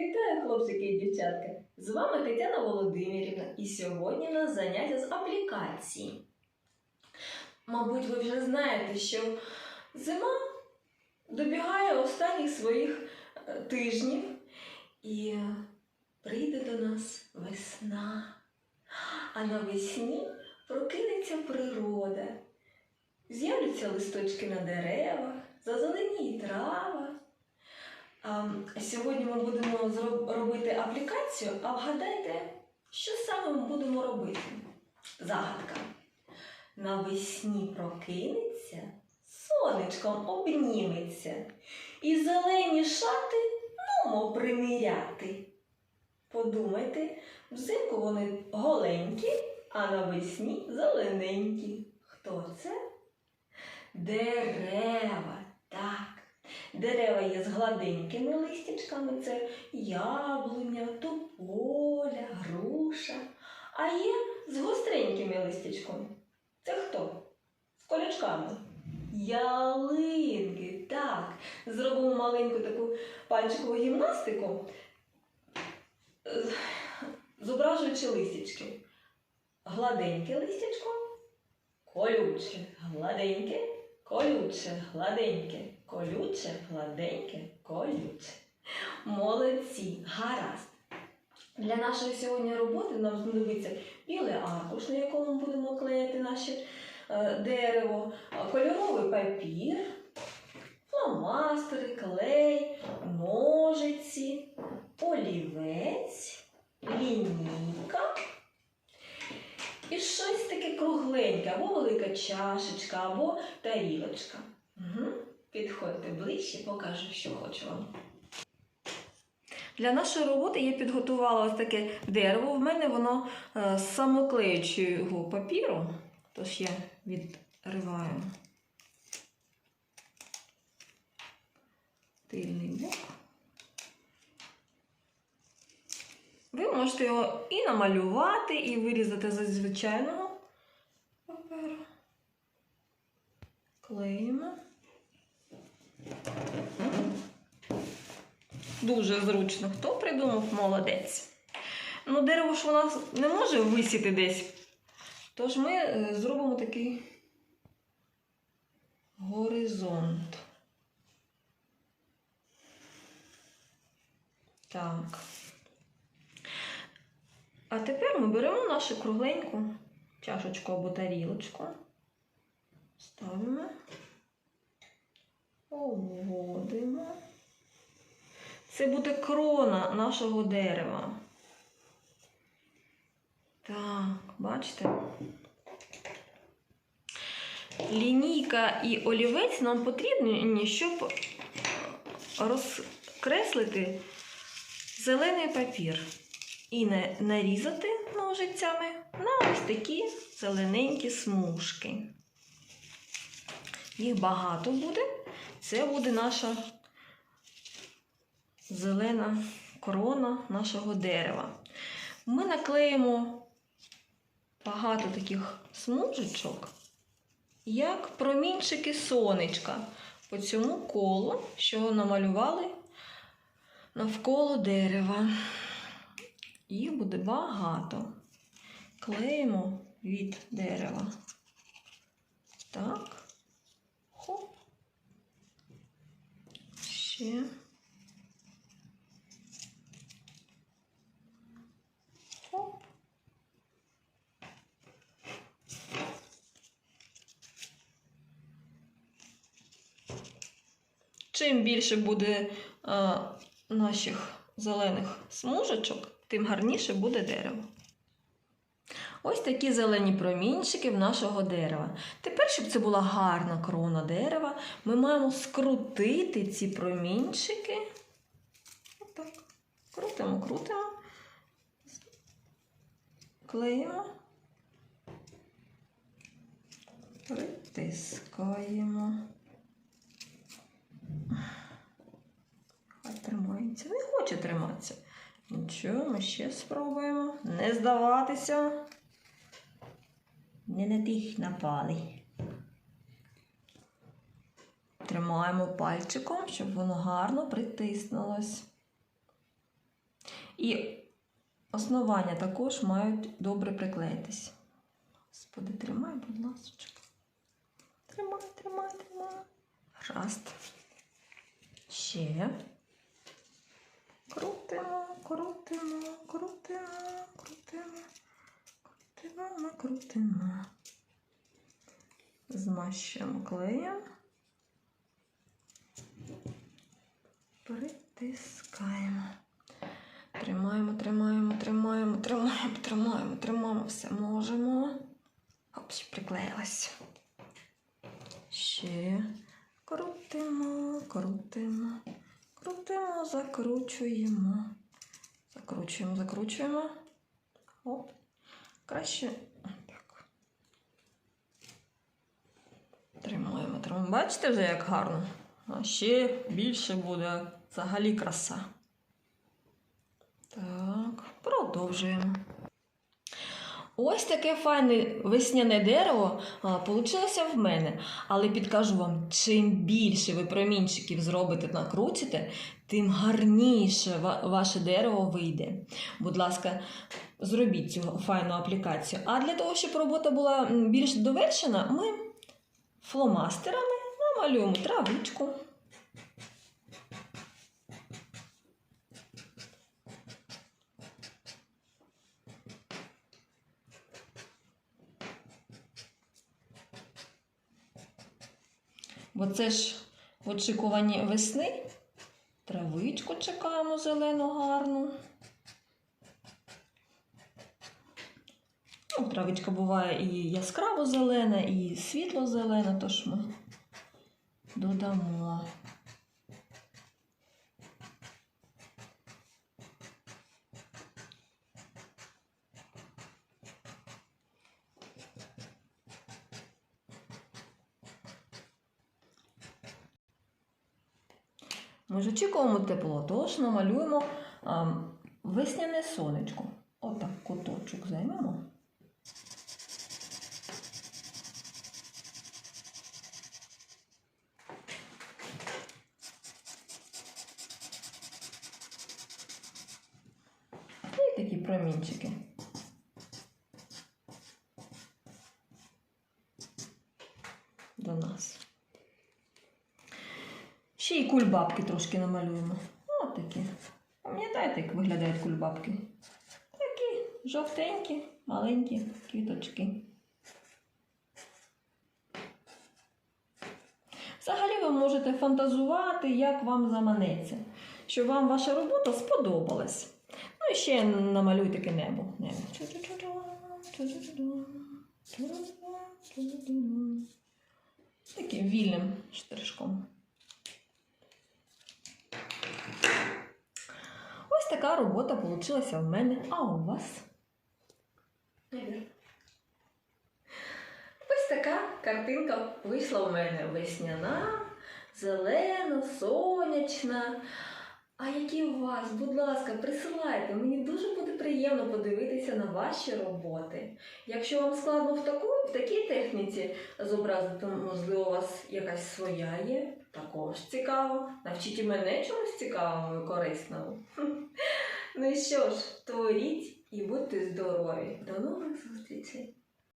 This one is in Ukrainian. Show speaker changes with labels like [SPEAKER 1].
[SPEAKER 1] Вітаю, хлопчики і дівчатка! З вами Тетяна Володимирівна, і сьогодні у нас заняття з аплікації. Мабуть, ви вже знаєте, що зима добігає останніх своїх е, тижнів і прийде до нас весна. А навесні прокинеться природа. З'являться листочки на деревах, зазеленіє трава. Сьогодні ми будемо робити аплікацію, а вгадайте, що саме ми будемо робити? Загадка. Навесні прокинеться, сонечком обніметься, і зелені шати нумо приміряти. Подумайте, взимку вони голенькі, а навесні зелененькі. Хто це? Дерева, так. Дерева є з гладенькими листячками, це яблуня, тополя, груша. А є з гостренькими листячками. Це хто? З колючками. Ялинки, так. Зробимо маленьку таку пальчикову гімнастику, зображуючи листячки. Гладеньке листячко, колюче, гладеньке, колюче, гладеньке, колюче, гладеньке, колюче. Молодці, гаразд. Для нашої сьогодні роботи нам знадобиться білий аркуш, на якому будемо клеїти наше е, дерево, е, кольоровий папір, фломастери, клей, ножиці, олівець, лінійка і щось таке кругленьке, або велика чашечка, або тарілочка. Угу. Підходьте ближче, покажу, що хочу вам. Для нашої роботи я підготувала ось таке дерево. В мене воно е, з самоклеючого папіру, тож я відриваю тильний бок. Ви можете його і намалювати, і вирізати зі звичайного паперу. Клеїмо. Дуже зручно. Хто придумав молодець? Ну, дерево ж воно не може висіти десь. Тож ми е, зробимо такий горизонт. Так. А тепер ми беремо нашу кругленьку чашечку або тарілочку, ставимо, обводимо. Це буде крона нашого дерева. Так, бачите? Лінійка і олівець нам потрібні, щоб розкреслити зелений папір і нарізати ножицями на ось такі зелененькі смужки. Їх багато буде. Це буде наша зелена корона нашого дерева. Ми наклеїмо багато таких смужечок, як промінчики сонечка по цьому колу, що намалювали навколо дерева. Їх буде багато. Клеїмо від дерева. Так. Хоп. Ще. Хоп. Чим більше буде е, наших зелених смужечок, тим гарніше буде дерево. Ось такі зелені промінчики в нашого дерева. Тепер, щоб це була гарна крона дерева, ми маємо скрутити ці промінчики. Отак. Крутимо, крутимо. Клеїмо. Притискаємо. Тримається. Не хоче триматися. Нічого, ми ще спробуємо. Не здаватися. Не на тих напали. Тримаємо пальчиком, щоб воно гарно притиснулось. І основання також мають добре приклеїтись. Господи, тримай, будь ласка. Тримай, тримай, тримай. Гаразд. Ще. Крутимо, крутимо, крутимо, крутимо, крутимо, накрутимо. Змащуємо клеєм. Притискаємо. Тримаємо, тримаємо, тримаємо, тримаємо, тримаємо, тримаємо. Все можемо. Оп, ще приклеїлась. Ще крутимо, крутимо, крутимо, закручуємо. Закручуємо, закручуємо. Оп. Краще. Так. Тримаємо, тримаємо. Бачите вже, як гарно? А ще більше буде взагалі краса. Так, продовжуємо. Ось таке файне весняне дерево а, в мене. Але підкажу вам, чим більше ви промінчиків зробите, накрутите, тим гарніше ваше дерево вийде. Будь ласка, зробіть цю файну аплікацію. А для того, щоб робота була більш довершена, ми фломастерами намалюємо травичку. Бо це ж в очікуванні весни. Травичку чекаємо зелену гарну. Ну, травичка буває і яскраво зелена, і світло зелена, тож ми додамо. Ми ж очікуємо тепло, тож намалюємо а, весняне сонечко. Отак куточок займемо. І такі промінчики. До нас. Ще й кульбабки трошки намалюємо. От такі. Пам'ятаєте, як виглядають кульбабки? Такі жовтенькі, маленькі квіточки. Взагалі ви можете фантазувати, як вам заманеться, щоб вам ваша робота сподобалась. Ну і ще намалюй таке небо. небо. Таким вільним штришком. Ось така робота вийшла в мене, а у вас? Ось така картинка вийшла у мене весняна, зелена, сонячна. А які у вас, будь ласка, присилайте. Мені дуже буде приємно подивитися на ваші роботи. Якщо вам складно в, таку, в такій техніці зобразити, можливо, у вас якась своя є, також цікаво. Навчіть і мене чомусь цікавому і корисному. Ну і що ж, творіть і будьте здорові. До нових зустрічей!